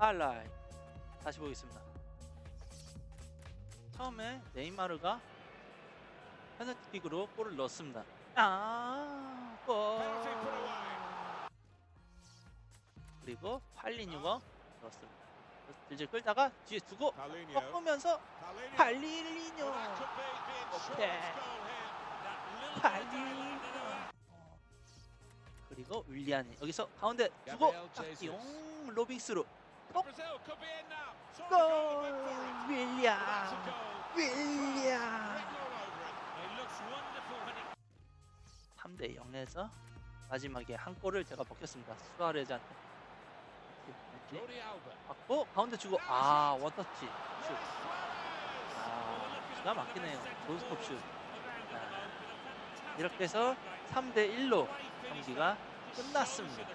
하이라이 다시 보겠습니다. 처음에 네이마르가 페널티킥으로 골을 넣었습니다. 아, 골. 그리고 팔리뉴가 넣었습니다. 이제 끌다가 뒤에 두고 꺾으면서 팔리뉴. 네. 팔리뉴. 그리고 윌리안이 여기서 가운데 두고 용 로빙스로 골 윌리안 윌리안 3대 0에서 마지막에 한 골을 제가 먹혔습니다. 수아레즈한테. 받고 가운데 주고 아 원터치 슛. 아 기가 막히네요. 논스톱 슛. 아, 이렇게 해서 3대 1로 경기가 끝났습니다.